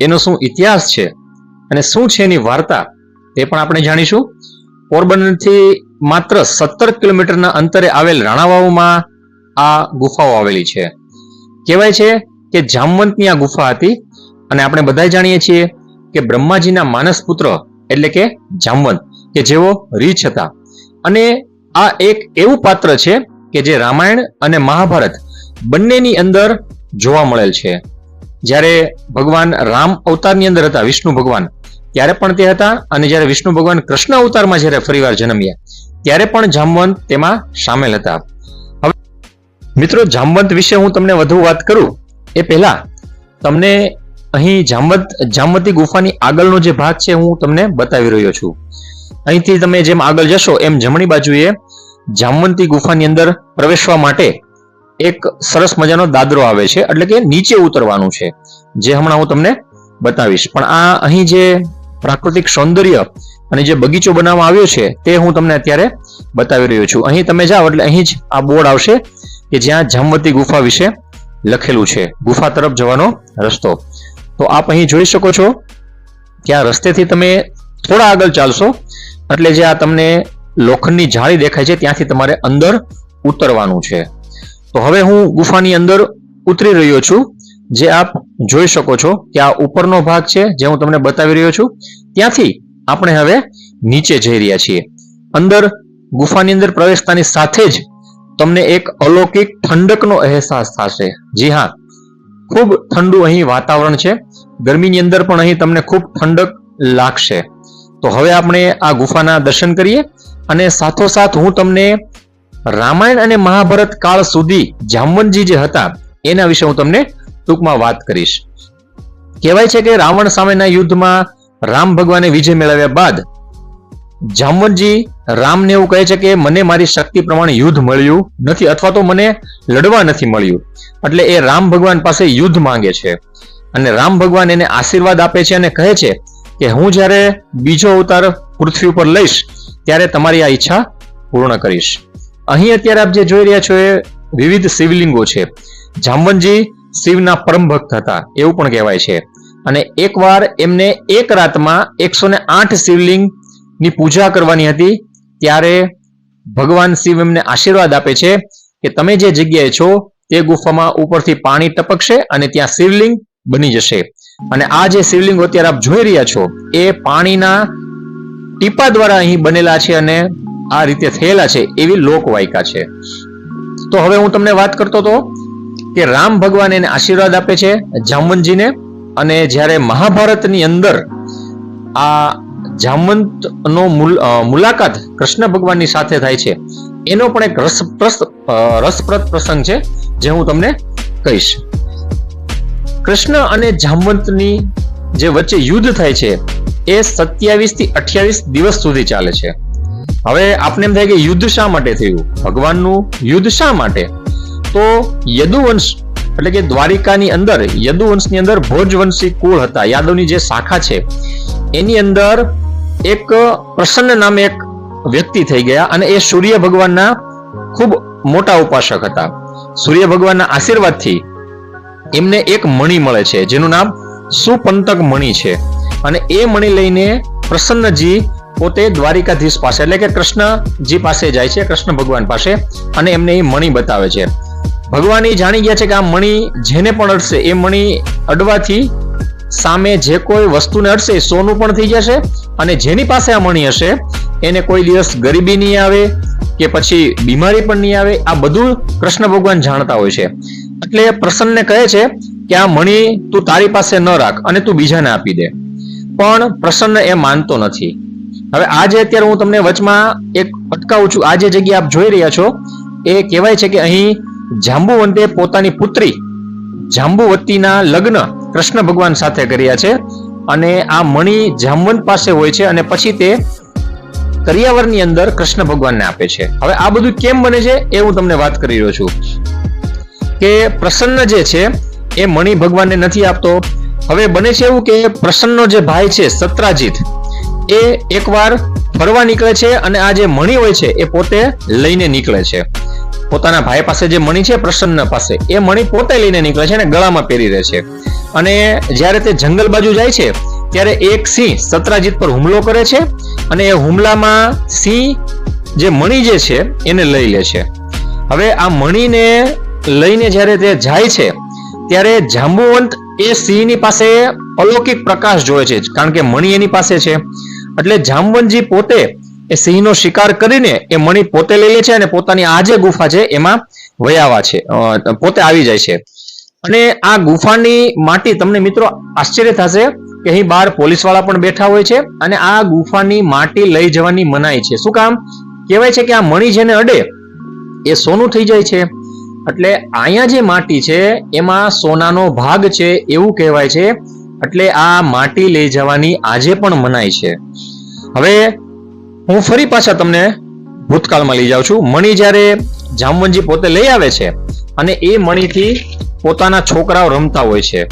એનો શું ઇતિહાસ છે અને શું છે એની વાર્તા તે પણ આપણે જાણીશું. પોરબંદરથી માત્ર સત્તર કિલોમીટરના અંતરે આવેલ રાણાવાવમાં આ ગુફાઓ આવેલી છે. કહેવાય છે કે જામવંતની આ ગુફા હતી અને આપણે બધા જાણીએ છીએ કે બ્રહ્માજીના માનસ પુત્ર એટલે કે જામવંત, કે જેઓ રીછ હતા. અને આ એક એવું પાત્ર છે કે જે રામાયણ અને મહાભારત બંનેની અંદર જોવા મળેલ છે. જ્યારે ભગવાન રામ અવતારની અંદર હતા, વિષ્ણુ ભગવાન ત્યારે પણ તે હતા અને જ્યારે વિષ્ણુ ભગવાન કૃષ્ણ અવતારમાં જ્યારે ફરીવાર જન્મ્યા, ત્યારે પણ જામવંત તેમાં સામેલ હતા. હવે મિત્રો, જામવંત વિશે હું તમને વધુ વાત કરું. એ પહેલા તમને અહીં જામવંત, જામવતી ગુફાની આગળનો જે ભાગ છે હું તમને બતાવી રહ્યો છું. અહીંથી તમે જેમ આગળ જશો, એમ જમણી બાજુએ જામવંતી ગુફાની અંદર પ્રવેશવા માટે એક સરસ મજાનો દાદરો આવે છે, એટલે કે નીચે ઉતરવાનું છે, જે હમણાં હું તમને બતાવીશ. પણ આ અહીં જે પ્રાકૃતિક સૌંદર્ય અને જે બગીચો બનાવવામાં આવ્યો છે, તે હું તમને અત્યારે બતાવી રહ્યો છું. અહીં તમે જાઓ એટલે અહીં જ આ બોર્ડ આવશે કે જ્યાં જામવતી ગુફા વિશે લખેલું છે. ગુફા તરફ જવાનો રસ્તો. તો આપ અહીં જોઈ શકો છો આ રસ્તેથી તમે થોડા આગળ ચાલશો, એટલે જે આ તમને લોખંડની જાળી દેખાય છે, ત્યાંથી તમારે અંદર ઉતરવાનું છે. તો હવે હું ગુફાની અંદર ઉતરી રહ્યો છું. જે આપ જોઈ શકો છો કે આ ઉપરનો ભાગ છે, જે હું તમને બતાવી રહ્યો છું. ત્યાંથી આપણે હવે નીચે જઈ રહ્યા છીએ. અંદર ગુફાની અંદર પ્રવેશતાની સાથે જ તમને એક અલૌકિક ઠંડકનો અહેસાસ થશે. જી હા, ખૂબ ઠંડુ અહીં વાતાવરણ છે. ગરમીની અંદર પણ અહીં તમને ખૂબ ઠંડક લાગશે. તો હવે આપણે આ ગુફાના દર્શન કરીએ અને સાથોસાથ હું તમને રામાયણ અને મહાભારત કાળ સુધી જામવનજી જે હતા, એના વિશે હું તમને ટૂંકમાં વાત કરીશ. કહેવાય છે કે રાવણ સામેના યુદ્ધમાં રામ ભગવાને વિજય મેળવ્યા બાદ જામવંતજી રામને એવું કહે છે કે મને મારી શક્તિ પ્રમાણે યુદ્ધ મળ્યું નથી અથવા તો મને લડવા નથી મળ્યું. એટલે એ રામ ભગવાન પાસે યુદ્ધ માંગે છે. અને રામ ભગવાન એને આશીર્વાદ આપે છે અને કહે છે કે હું જ્યારે બીજો અવતાર પૃથ્વી ઉપર લઈશ, ત્યારે તમારી આ ઈચ્છા પૂર્ણ કરીશ. અહીં અત્યારે આપ જે જોઈ રહ્યા છો એ વિવિધ શિવલિંગો છે. જામવંતજી શિવના પરમ ભક્ત હતા, એવું પણ કહેવાય છે. અને એકવાર એમને એક રાતમાં એકસો ને આઠ શિવલિંગની પૂજા કરવાની હતી, ત્યારે ભગવાન શિવ એમને આશીર્વાદ આપે છે કે તમે જે જગ્યાએ છો, તે ગુફામાં ઉપરથી પાણી ટપકશે અને ત્યાં શિવલિંગ બની જશે. અને આ જે શિવલિંગો અત્યારે આપ જોઈ રહ્યા છો, એ પાણીના ટીપા દ્વારા અહીં બનેલા છે અને આ રીતે થયેલા છે એવી લોકવાયકા છે. તો હવે હું તમને વાત કરતો હતો કે રામ ભગવાન એને આશીર્વાદ આપે છે જામવંતજીને. અને જ્યારે મહાભારતની અંદર આ જામવંતનો મુલ- મુલાકાત કૃષ્ણ ભગવાનની સાથે થાય છે, એનો પણ એક રસપ્રદ પ્રસંગ છે, જે હું તમને કહીશ. કૃષ્ણ અને જામવંતની જે વચ્ચે યુદ્ધ થાય છે, એ સત્યાવીસથી અઠ્યાવીસ દિવસ સુધી ચાલે છે. હવે આપને એમ થાય કે યુદ્ધ શા માટે થયું? ભગવાનનું યુદ્ધ શા માટે? તો યદુવંશ, એટલે કે દ્વારિકાની અંદર, યદુવંશની અંદર ભોજવંશી કુળ હતા. યાદવની જે શાખા છે, એની અંદર એક પ્રસન્ન નામે એક વ્યક્તિ થઈ ગયા અને એ સૂર્ય ભગવાનના ખૂબ મોટા ઉપાસક હતા. સૂર્ય ભગવાનના આશીર્વાદથી એમને એક મણિ મળે છે, જેનું નામ સુપંતક મણિ છે. અને એ મણિ લઈને પ્રસન્નજી પોતે દ્વારિકાધીશ પાસે, એટલે કે કૃષ્ણજી પાસે જાય છે, કૃષ્ણ ભગવાન પાસે અને એમને એ મણિ બતાવે છે. ભગવાન જાણી ગયા છે કે આ મણી જેને પણ અડશે, એ મણી અડવાથી સામે જે કોઈ વસ્તુને અડશે સોનું પણ થઈ જશે અને જેની પાસે આ મણી હશે, એને કોઈ દિવસ ગરીબી નહીં આવે કે પછી બીમારી પણ નહીં આવે, આ બધું કૃષ્ણ ભગવાન જાણતા હોય છે. એટલે પ્રસન્નને કહે છે કે આ મણી તું તારી પાસે ન રાખ અને તું બીજાને આપી દે. પણ પ્રસન્ન એ માનતો નથી. હવે આજે અત્યારે હું તમને વચમાં એક અટકાવું છું. આ જે જગ્યા આપ જોઈ રહ્યા છો. એ કહેવાય છે કે અહીં જાંબુવંતે પોતાની પુત્રી જાંબુવતીના લગ્ન કૃષ્ણ ભગવાન સાથે કર્યા છે અને આ મણી જામવંત પાસે હોય છે અને પછી તે કરિયાવરની અંદર કૃષ્ણ ભગવાનને આપે છે. હવે આ બધું કેમ બને છે એ હું તમને વાત કરી રહ્યો છું કે પ્રસન્ન જે છે એ મણી ભગવાનને નથી આપતો. હવે બને છે એવું કે પ્રસન્નનો જે ભાઈ છે સત્રાજીત એ એકવાર ફરવા નીકળે છે અને આ જે મણી હોય છે એ પોતે લઈને નીકળે છે. પોતાના ભાઈ પાસે જે મણી છે, પ્રસન્ન પાસે, એ મણી પોતે લઈને નીકળે છે અને ગળામાં પહેરી રહે છે. અને જ્યારે તે જંગલ બાજુ જાય છે, ત્યારે એક સિંહ સત્રાજીત પર હુમલો કરે છે અને એ હુમલામાં સિંહ જે મણી જે છે, એને લઈ લે છે. હવે આ મણીને લઈને જ્યારે તે જાય છે, ત્યારે જાંબુવંત એ સિંહની પાસે અલૌકિક પ્રકાશ જોવે છે, કારણ કે મણી એની પાસે છે. એટલે જાંબવંતજી પોતે એ સિંહનો શિકાર કરીને એ મણી પોતે લઈ લે છે અને પોતાની આ જે ગુફા છે એમાં વયાવા છે. પોતે આવી જાય છે. અને આ ગુફાની માટી, તમને મિત્રો આશ્ચર્ય થશે કે અહીં બહાર પોલીસવાળા પણ બેઠા હોય છે અને આ ગુફાની માટી લઈ જવાની મનાઈ છે. શું કામ? કહેવાય છે કે આ મણી જેને અડે, એ સોનું થઈ જાય છે. એટલે અહીંયા જે માટી છે, એમાં સોનાનો ભાગ છે એવું કહેવાય છે. એટલે આ માટી લઈ જવાની આજે પણ મનાય છે. હવે હું ફરી પાછા તમને ભૂતકાળમાં લઈ જાઉં છું. મણી જ્યારે જામવનજી પોતે લઈ આવે છે અને એ મણીથી પોતાના છોકરાઓ રમતા હોય છે.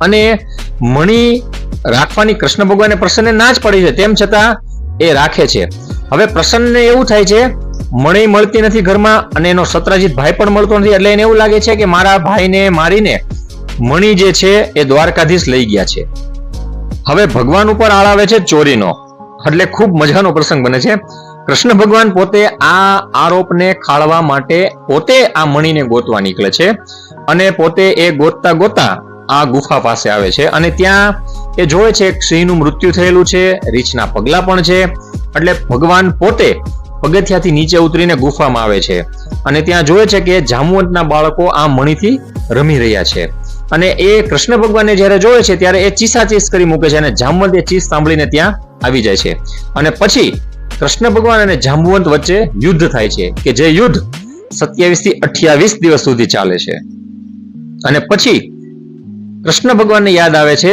અને મણી રાખવાની કૃષ્ણ ભગવાને પ્રસન્નને ના જ પડી છે, તેમ છતાં એ રાખે છે. હવે પ્રસન્નને એવું થાય છે, મણી મળતી નથી ઘરમાં અને એનો સત્રાજીત ભાઈ પણ મળતો નથી, એટલે એને એવું લાગે છે કે મારા ભાઈને મારીને મણી જે છે એ દ્વારકાધીશ લઈ ગયા છે. હવે ભગવાન ઉપર આળાવે છે ચોરીનો. એટલે ખૂબ મજાનો પ્રસંગ બને છે. કૃષ્ણ ભગવાન પોતે આ આરોપને ખાળવા માટે પોતે આ મણીને ગોતવા નીકળે છે અને પોતે એ ગોતતા ગોતા આ ગુફા પાસે આવે છે અને ત્યાં એ જોવે છે સિંહનું મૃત્યુ થયેલું છે, રીછના પગલા પણ છે. એટલે ભગવાન પોતે પગથિયાથી નીચે ઉતરીને ગુફામાં આવે છે અને ત્યાં જોવે છે કે જામવંતના બાળકો આ મણીથી રમી રહ્યા છે. અને એ કૃષ્ણ ભગવાનને જ્યારે જોવે છે ત્યારે એ ચીસાચીસ કરી મૂકે છે અને જામવંત એ ચીસ સાંભળીને ત્યાં આવી જાય છે. અને પછી કૃષ્ણ ભગવાન અને જાંબુવંત વચ્ચે યુદ્ધ થાય છે, કે જે યુદ્ધ સત્યાવીસથી અઠ્યાવીસ દિવસ સુધી ચાલે છે. અને પછી કૃષ્ણ ભગવાનને યાદ આવે છે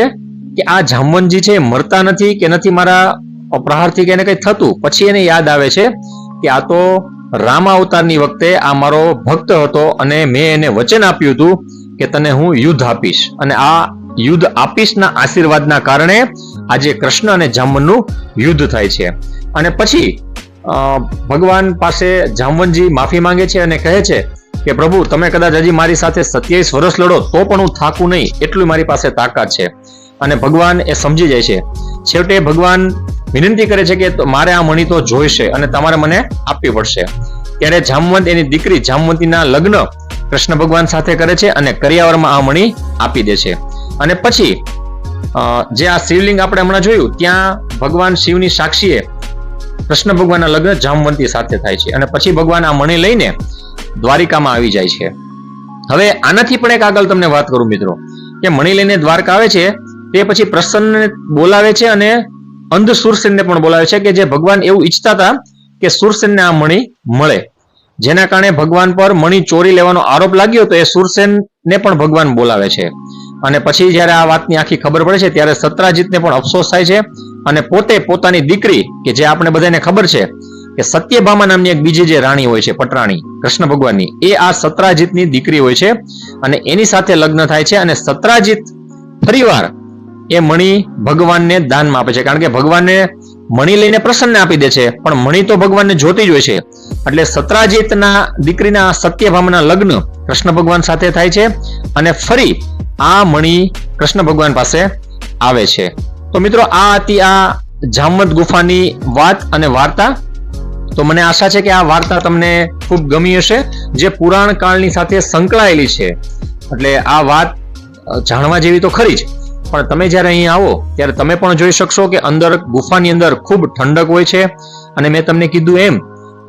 કે આ જામવંતજી છે મરતા નથી, કે નથી મારા અપ્રહારથી કે એને કઈ થતું? પછી એને યાદ આવે છે કે આ તો રામા અવતારની વખતે આ મારો ભક્ત હતો અને મેં એને વચન આપ્યું હતું કે તને હું યુદ્ધ આપીશ. અને આ યુદ્ધ આપીશના આશીર્વાદના કારણે આજે કૃષ્ણ અને જામવનનું યુદ્ધ થાય છે. અને પછી ભગવાન પાસે જામવનજી માફી માંગે છે અને કહે છે કે, પ્રભુ, તમે કદાચ હજી મારી સાથે સત્યાવીસ વર્ષ લડો, તો પણ હું થાકું નહીં. એટલું મારી પાસે તાકાત છે. અને ભગવાન એ સમજી જાય છે. છેવટે ભગવાન વિનંતી કરે છે કે મારે આ મણી તો જોઈશે અને તમારે મને આપવી પડશે. ત્યારે જામવંત એની દીકરી જામવંતીના લગ્ન કૃષ્ણ ભગવાન સાથે કરે છે અને કરિયાવરમાં આ મણી આપી દે છે. અને પછી જે આ શિવલિંગ આપણે હમણાં જોયું, ત્યાં ભગવાન શિવની સાક્ષીએ કૃષ્ણ ભગવાનના લગ્ન જામવંતી સાથે થાય છે. અને પછી ભગવાન આ મણી લઈને દ્વારિકામાં આવી જાય છે. હવે આનાથી પણ એક આગળ તમને વાત કરું મિત્રો, કે મણી લઈને દ્વારકા આવે છે, તે પછી પ્રસન્નને બોલાવે છે અને અંધ સુરસેનને પણ બોલાવે છે કે જે ભગવાન એવું ઈચ્છતા હતા કે સુરસેનને આ મણી મળે. જેના કારણે ભગવાન પર મણી ચોરી લેવાનો આરોપ લાગ્યો તો એ સુરસેનને પણ ભગવાન બોલાવે છે. અને પછી જ્યારે આ વાતની આખી ખબર પડે છે, ત્યારે સત્રાજીતને પણ અફસોસ થાય છે અને પોતે પોતાની દીકરી, કે જે આપણે બધાને ખબર છે, કે સત્યભામા નામની એક બીજી જે રાણી હોય છે, પટરાણી, કૃષ્ણ ભગવાનની, એ આ સત્રાજીતની દીકરી હોય છે અને એની સાથે લગ્ન થાય છે અને સત્રાજીત ફરીવાર એ મણી ભગવાનને દાનમાં આપે છે. કારણ કે ભગવાનને મણી લઈને પ્રસન્ન આપી દે છે. પણ મણી તો ભગવાનને જોતી જ હોય છે. એટલે સત્રાજીતના દીકરીના સત્યભામના લગ્ન કૃષ્ણ ભગવાન સાથે થાય છે અને ફરી આ મણી કૃષ્ણ ભગવાન પાસે આવે છે. તો મિત્રો, આ હતી આ જામવંત ગુફાની વાત અને વાર્તા. તો મને આશા છે કે આ વાર્તા તમને ખૂબ ગમી હશે, જે પુરાણ કાળની સાથે સંકળાયેલી છે. એટલે આ વાત જાણવા જેવી તો ખરી જ. પણ તમે જ્યારે અહીં આવો, ત્યારે તમે પણ જોઈ શકશો કે અંદર ગુફાની અંદર ખૂબ ઠંડક હોય છે. અને મેં તમને કીધું એમ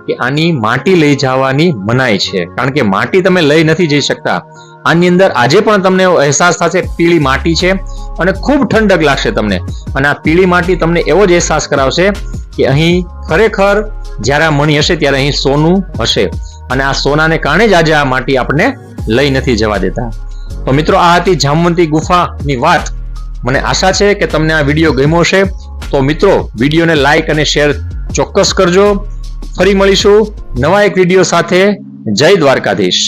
કે આની માટી લઈ જવાની મનાઈ છે. કારણ કે માટી તમે લઈ નથી જઈ શકતા. આની અંદર આજે પણ તમને અહેસાસ થશે, પીળી માટી છે અને ખૂબ ઠંડક લાગશે તમને. અને આ પીળી માટી તમને એવો જ અહેસાસ કરાવશે કે અહીં ખરેખર જ્યારે મણી હશે ત્યારે અહીં સોનું હશે. અને આ સોનાને કારણે જ આજે આ માટી આપણને લઈ નથી જવા દેતા. તો મિત્રો, આ હતી જામવંતી ગુફાની વાત. મને આશા છે કે તમને આ વીડિયો ગમ્યો છે તો મિત્રો, વિડીયોને લાઈક અને શેર ચોક્કસ કરજો. ફરી મળીશું નવા એક વીડિયો સાથે. જય દ્વારકાધીશ.